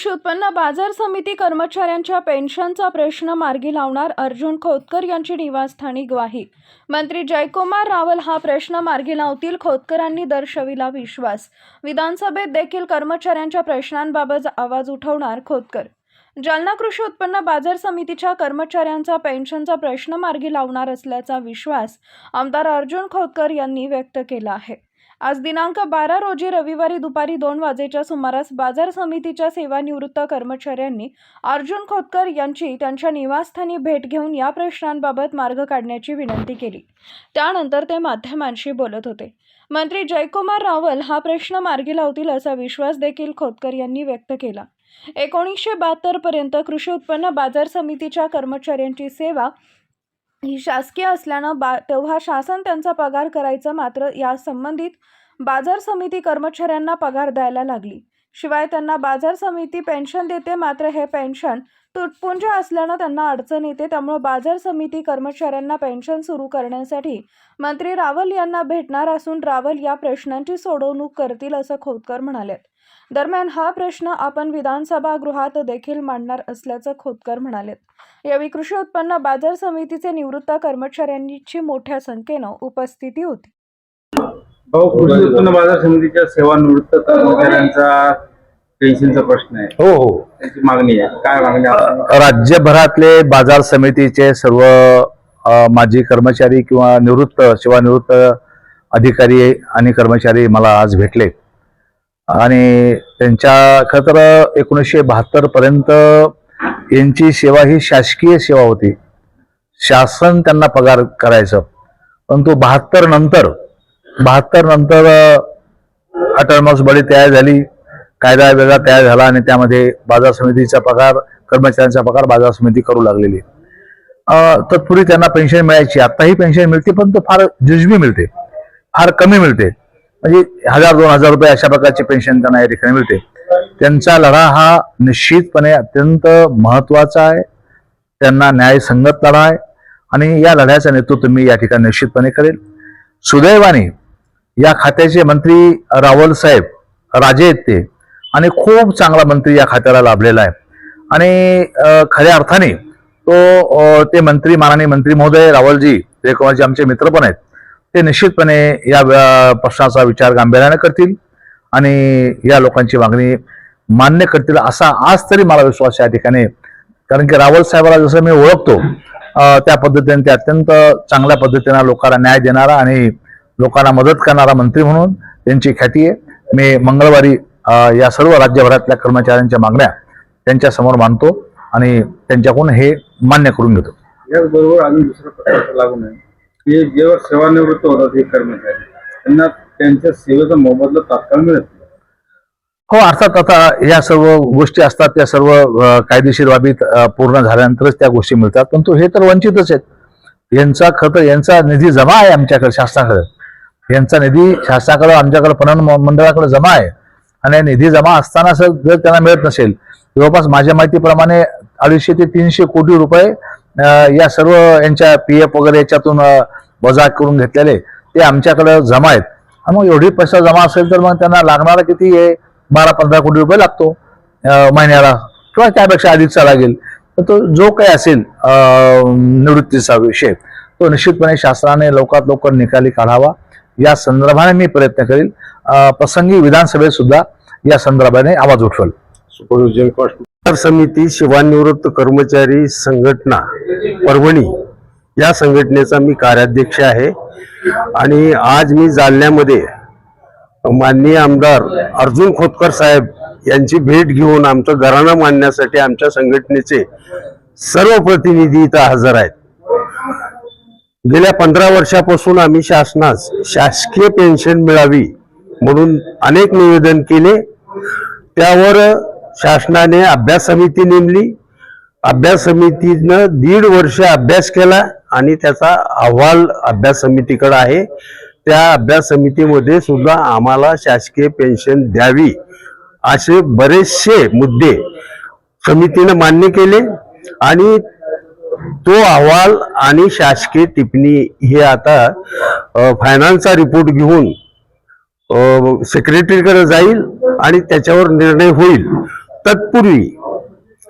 कृषी उत्पन्न बाजार समिती कर्मचाऱ्यांच्या पेन्शनचा प्रश्न मार्गी लावणार अर्जुन खोतकर यांची निवासस्थानी ग्वाही. मंत्री जयकुमार रावल हा प्रश्न मार्गी लावतील खोतकरांनी दर्शविला विश्वास. विधानसभेत देखील कर्मचाऱ्यांच्या प्रश्नांबाबत आवाज उठवणार खोतकर. जालना कृषी उत्पन्न बाजार समितीच्या कर्मचाऱ्यांचा पेन्शनचा प्रश्न मार्गी लावणार असल्याचा विश्वास आमदार अर्जुन खोतकर यांनी व्यक्त केला आहे. आज दिनांक बारा रोजी रविवारी दुपारी दोन वाजेच्या सुमारास बाजार समितीच्या सेवानिवृत्त कर्मचाऱ्यांनी अर्जुन खोतकर यांची त्यांच्या निवासस्थानी भेट घेऊन या प्रश्नांबाबत मार्ग काढण्याची विनंती केली. त्यानंतर ते माध्यमांशी बोलत होते. मंत्री जयकुमार रावल हा प्रश्न मार्गी लावतील असा विश्वास देखील खोतकर यांनी व्यक्त केला. एकोणीसशे बहात्तर पर्यंत कृषी उत्पन्न बाजार समितीच्या कर्मचाऱ्यांची सेवा ही शासकीय असल्यानं बा तेव्हा शासन त्यांचा पगार करायचं मात्र या संबंधित बाजार समिती कर्मचाऱ्यांना पगार द्यायला लागली. शिवाय त्यांना बाजार समिती पेन्शन देते मात्र हे पेन्शन तुटपुंज असल्यानं त्यांना अडचण येते. त्यामुळे बाजार समिती कर्मचाऱ्यांना पेन्शन सुरू करण्यासाठी मंत्री रावल यांना भेटणार असून रावल या प्रश्नांची सोडवणूक करतील असं खोतकर म्हणाले दरम्यान हा प्रश्न आपण विधानसभा गृहात देखील मांडणार असल्याचं खोतकर म्हणाले यावेळी कृषी उत्पन्न बाजार समितीचे निवृत्त कर्मचाऱ्यांची मोठ्या संख्येनं उपस्थिती होती. कृषी उत्पन्न बाजार समितीच्या सेवानिवृत्त कर्मचाऱ्यांचा पेन्शनचा प्रश्न आहे. हो हो. त्यांची मागणी आहे. काय मागणी आहे? राज्यभरातले बाजार समितीचे सर्व अ, माजी कर्मचारी किंवा निवृत्त सेवानिवृत्त अधिकारी आणि कर्मचारी मला आज भेटले. आणि त्यांच्या खरं तर एकोणीसशे बहात्तर पर्यंत यांची सेवा ही शासकीय सेवा होती. शासन त्यांना पगार करायचं. परंतु बहात्तर नंतर बहात्तर नंतर अटर्मस बडी तयार झाली. कायदा वेगळा तयार झाला आणि त्यामध्ये बाजार समितीचा पगार कर्मचाऱ्यांचा पगार बाजार समिती करू लागलेली. तत्पूर्वी त्यांना पेन्शन मिळायची. आत्ताही पेन्शन मिळते पण तो फार जुजबी मिळते. फार कमी मिळते. म्हणजे हजार दोन हजार रुपये अशा प्रकारची पेन्शन त्यांना या ठिकाणी मिळते. त्यांचा लढा हा निश्चितपणे अत्यंत महत्त्वाचा आहे. त्यांना न्यायसंगत लढा आहे. आणि या लढ्याचं नेतृत्व मी या ठिकाणी निश्चितपणे करेल. सुदैवाने या खात्याचे मंत्री रावल साहेब राजे आहेत ते. आणि खूप चांगला मंत्री या खात्याला लाभलेला आहे. आणि खऱ्या अर्थाने तो ते मंत्री माननीय मंत्री महोदय रावलजी जयकुमारजी आमचे मित्र पण आहेत ते निश्चितपणे या प्रश्नाचा विचार गांभीर्याने करतील. आणि या लोकांची मागणी मान्य करतील असा आज तरी मला विश्वास या ठिकाणी. कारण की रावल साहेबाला जसं मी ओळखतो त्या पद्धतीने ते अत्यंत चांगल्या पद्धतीने लोकांना न्याय देणारा आणि लोकांना मदत करणारा मंत्री म्हणून त्यांची ख्याती आहे. मी मंगळवारी या सर्व राज्यभरातल्या कर्मचाऱ्यांच्या मागण्या त्यांच्यासमोर मानतो आणि त्यांच्याकडून हे मान्य करून घेतो. याचबरोबर आम्ही दुसरा प्रश्न लागू नये. की जेव्हा सेवानिवृत्त होतात हे कर्मचारी त्यांना त्यांच्या सेवेचा मोबदला तात्काळ मिळत नाही. हो अर्थात आता या सर्व गोष्टी असतात त्या सर्व कायदेशीर बाबी पूर्ण झाल्यानंतरच त्या गोष्टी मिळतात. परंतु हे तर वंचितच आहेत. यांचा खत यांचा निधी जमा आहे आमच्याकडे शासनाकडे. यांचा निधी शासनाकडे आमच्याकडे पणन म- मंडळाकडे जमा आहे. आणि हा निधी जमा असताना सर जर त्यांना मिळत नसेल जवळपास माझ्या माहितीप्रमाणे अडीचशे ते तीनशे कोटी रुपये या सर्व यांच्या पी एफ वगैरे याच्यातून वजा करून घेतलेले ते आमच्याकडे जमा आहेत. मग एवढी पैसा जमा असेल तर मग त्यांना लागणारा किती आहे? बारा पंधरा कोटी रुपये लागतो महिन्याला. किंवा त्यापेक्षा अधिकचा लागेल तर तो जो काही असेल निवृत्तीचा विषय तो निश्चितपणे शासनाने लवकरात लवकर निकाली काढावा. या संदर्भाने मी प्रयत्न करेल. प्रसंगी विधानसभेत सुद्धा या संदर्भाने आवाज उठवेल. समिती सेवानिवृत्त कर्मचारी संघटना परभणी. या संघटनेचा मी कार्याध्यक्ष आहे. आणि आज मी जालन्यामध्ये माननीय आमदार अर्जुन खोतकर साहेब यांची भेट घेऊन आमचं घराणं मांडण्यासाठी आमच्या संघटनेचे सर्व प्रतिनिधी इथं हजर आहेत. गेल्या पंधरा वर्षापासून आम्ही शासनास शासकीय पेन्शन मिळावी म्हणून अनेक निवेदन केले. त्यावर शासनाने अभ्यास समिती नेमली. अभ्यास समितीनं दीड वर्ष अभ्यास केला आणि त्याचा अहवाल अभ्यास समितीकडे आहे. त्या अभ्यास समितीमध्ये सुद्धा आम्हाला शासकीय पेन्शन द्यावी असे बरेचसे मुद्दे समितीनं मान्य केले आणि तो अहवाल आणि शासकीय टिप्पणी हे आता फायनान्सचा रिपोर्ट घेऊन सेक्रेटरीकडे जाईल आणि त्याच्यावर निर्णय होईल. तत्पूर्वी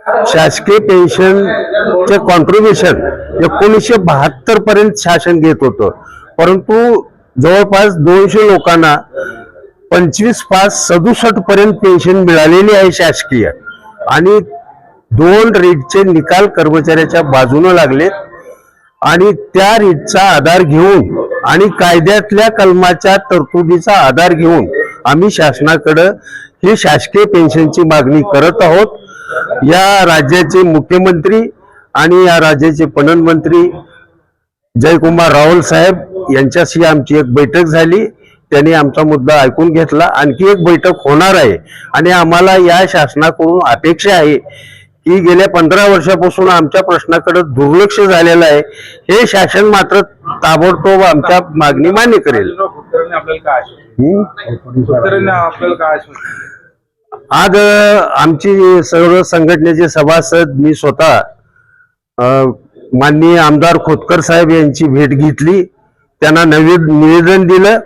शासकीय पेन्शनचे कॉन्ट्रीब्युशन एकोणीसशे बहात्तर पर्यंत शासन घेत होतं. परंतु जवळपास दोनशे लोकांना पंचवीस पाच सदुसष्ट पर्यंत पेन्शन मिळालेली आहे शासकीय. आणि दोन रेटचे निकाल कर्मचाऱ्याच्या बाजूने लागलेत आणि त्या रीटचा आधार घेऊन आणि कायद्यातल्या कलमाच्या तरतुदीचा आधार घेऊन आम्ही शासनाकडं ही शासकीय पेन्शनची मागणी करत आहोत. या राज्याचे मुख्यमंत्री आणि या राज्याचे पणन मंत्री जयकुमार राहुल साहेब यांच्याशी आमची एक बैठक झाली. त्यांनी आमचा मुद्दा ऐकून घेतला. आणखी एक बैठक होणार आहे. आणि आम्हाला या शासनाकडून अपेक्षा आहे की गेल्या पंधरा वर्षापासून आमच्या प्रश्नाकडे दुर्लक्ष झालेलं आहे. हे शासन मात्र ताबडतोब आमच्या मागणी मान्य करेल. आपल्याला काय आपल्याला काय? आज आमची सर्व संघटनेचे सभासद मी स्वतः माननीय आमदार खोतकर साहेब यांची भेट घेतली. त्यांना नवीन निवेदन दिलं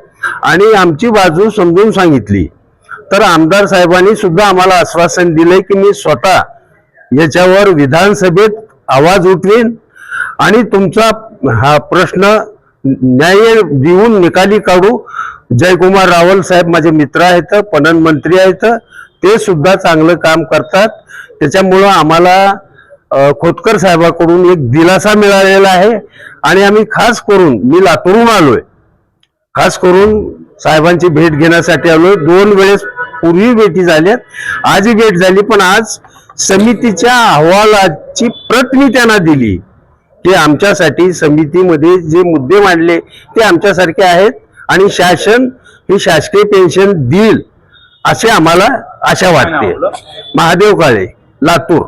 आणि आमची बाजू समजून सांगितली. तर आमदार साहेबांनी सुद्धा आम्हाला आश्वासन दिलंय की मी स्वतः याच्यावर विधानसभेत आवाज उठवीन आणि तुमचा हा प्रश्न न्याय देऊन निकाली काढू. जयकुमार रावल साहेब माझे मित्र आहेत पणन मंत्री आहेत. ते सुद्धा चांगलं काम करतात. त्याच्यामुळं आम्हाला खोतकर साहेबाकडून एक दिलासा मिळालेला आहे. आणि आम्ही खास करून मी लातूरून आलोय. खास करून साहेबांची भेट घेण्यासाठी आलोय. दोन वेळेस पूर्वी भेटी झाल्यात आजही भेट झाली. पण आज समितीच्या अहवालाची प्रत मी त्यांना दिली की आमच्यासाठी समितीमध्ये जे मुद्दे मांडले ते आमच्यासारखे आहेत. आणि शासन ही शासकीय पेन्शन देईल. असे आम्हाला आशा वाटते. महादेव काळे लातूर.